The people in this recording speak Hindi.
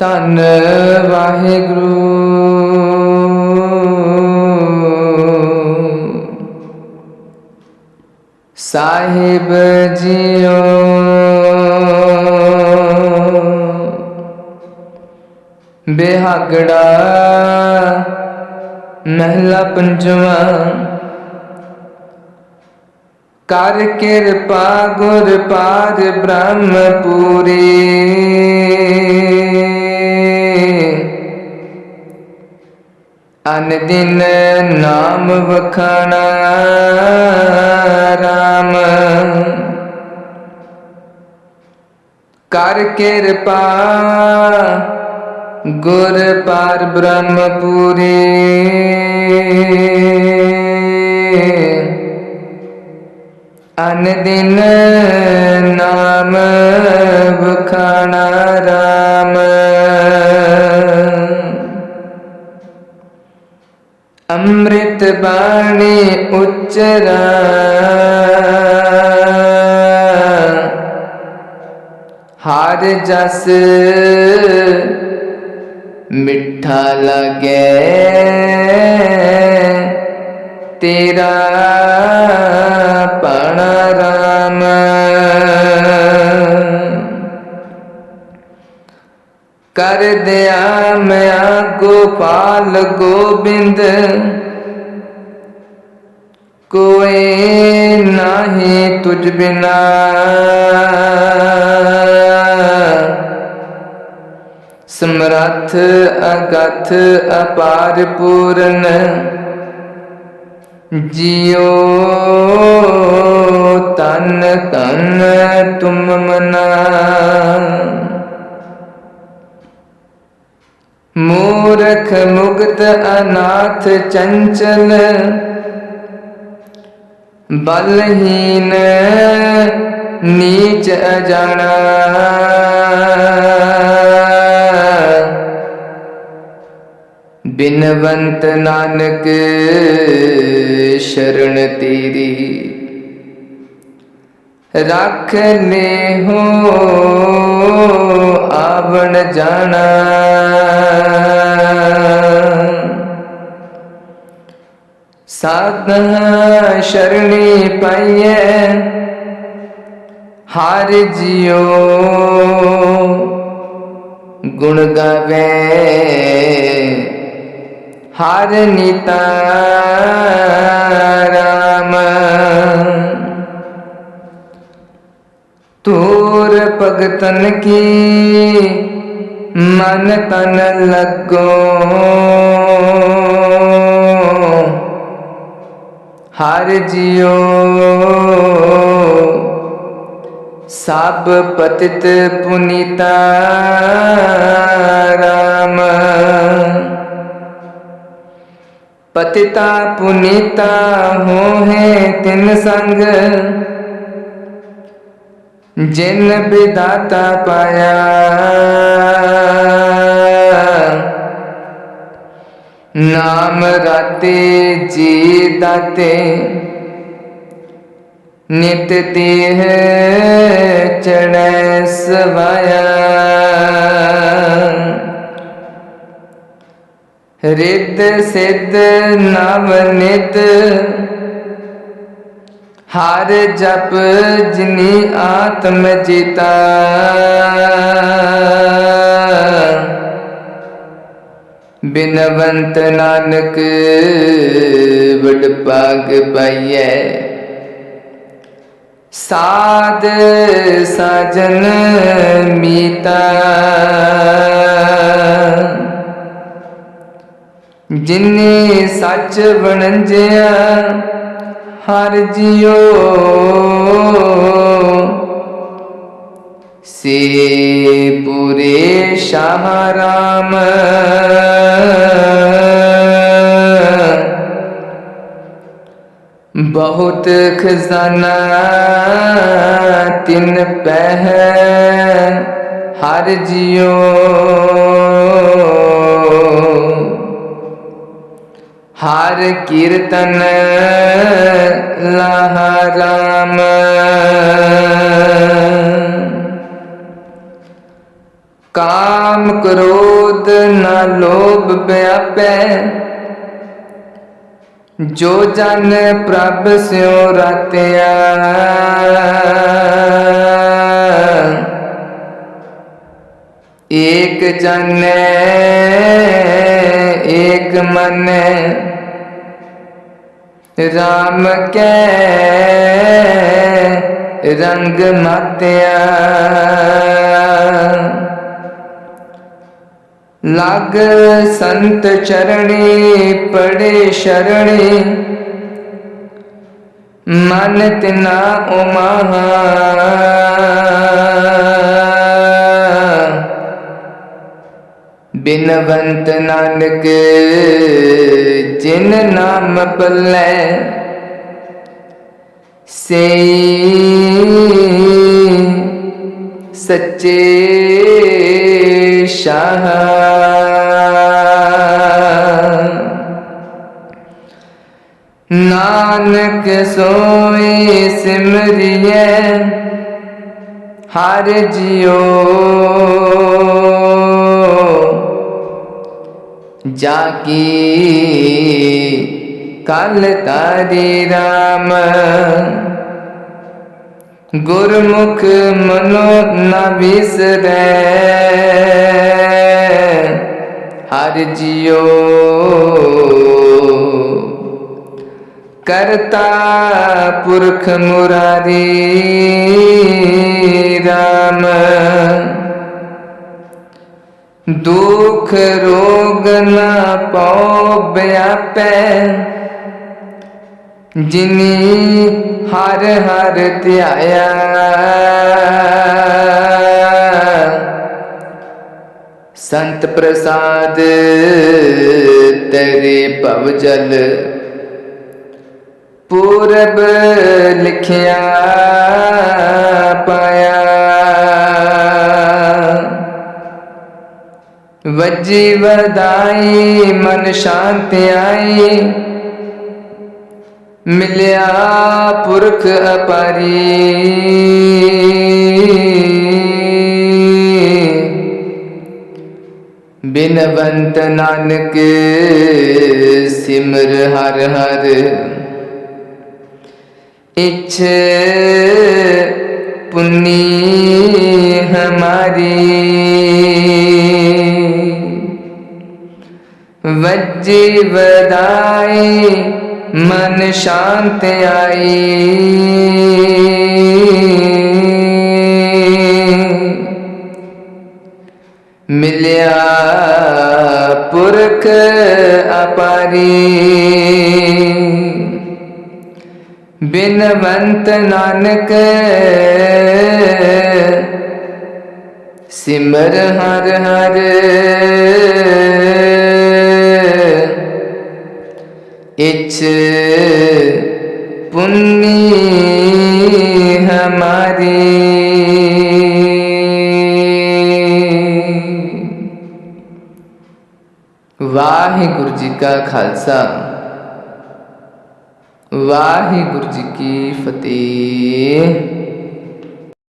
ਧੰਨ ਵਾਹਿਗੁਰੂ। ਸਾਹਿਬ ਜੀਓ। ਬਿਹਾਗੜਾ ਮਹਿਲਾ ਪੰਜਵਾਂ। ਕਰ ਕਿਰਪਾ ਗੁਰ ਪਾਦ ਬ੍ਰਹਮ ਅਨ ਦਿਨ ਨਾਮ ਵਖਣਾ ਰਾਮ। ਕਰ ਕਿਰਪਾ ਗੁਰ ਪਾਰ ਬ੍ਰਹਮ ਅਨ ਦਿਨ ਨਾਮ ਵਖਾਣਾ ਰਾਮ। ਅੰਮ੍ਰਿਤ ਬਾਣੀ ਉਚਰਾ। ਹਰ ਜਸ ਮਿੱਠਾ ਲਗੇ। ਤੇਰਾ कर दिया मैं गोपाल गोविंद। कोई नहीं तुझ बिना। समर्थ अगथ अपार पूर्ण जियो तन तन तुम मना। ਮੂਰਖ ਮੁਗਤ ਅਨਾਥ ਚੰਚਲ ਬਲਹੀਨ ਨੀਚ ਅਜਾਣਾ। ਬਿਨਵੰਤ ਨਾਨਕ ਸ਼ਰਨ ਤੇਰੀ ਰੱਖ ਲੈ ਹੋ ਆਵਣ ਜਾਣਾ। ਸਾਧਨਾ ਸ਼ਰਣੀ ਪਾਈਏ ਹਰ ਜਿਉ। ਗੁਣ ਗਾਵੇ ਹਰ ਨੀਤਾ तोर पगतन की मन तन लगो। हार जियो। सब पतित पुनीता राम। पतिता पुनीता हो है तिन संग। जिन विदाता पाया। नाम राते जी दाते। नित देह चढ़ सवाया। रिद सिद्ध नाम नित। हार जप जिनी आत्म जीता। बिनवंत नानक बड़ पाग पाइए। साध साजन मीता। जिन्हें सच बनजया हर जियो। से पूरे श्याम राम बहुत खजाना तिन पह हर जियो। हर कीर्तन, लहराम। काम क्रोध न लोभ व्यापे जो जन प्रभ स्यो रतिया। एक जन, एक मन। ਰਾਮ ਕੈ ਰੰਗ ਮਾਤਿਆ। ਲਗ ਸੰਤ ਚਰਣੀ ਪੜੇ ਸ਼ਰਣੀ ਮਨ ਤਿਨਾ ਉਮਹਾ। ਬਿਨਵੰਤ ਨਾਨਕ जिन नाम पल से सच्चे शाह। नानक सोए सिमरिए हर जियो। जाकी कल तारी राम। गुरमुख मनो न बिसरे। हर जियो। करता पुरख मुरारी राम। दुख रोग लापो ब्यापे जिनी हर हर त्याया। संत प्रसाद तेरे पवजल पूरब लिखिया। वजी वरदाई मन शांति आई मिलया पुरख अपारी। बिनवंत नानक, सिमर हर हर। इच्छ पुनी हमारी। वज्जे मन शांत आए। मिलया पुरख अपारी। बिनवंत नानक सिमर हर हर। इच पुण्य हमारी। वाहिगुरु जी का खालसा। वाहिगुरु जी की फतेह।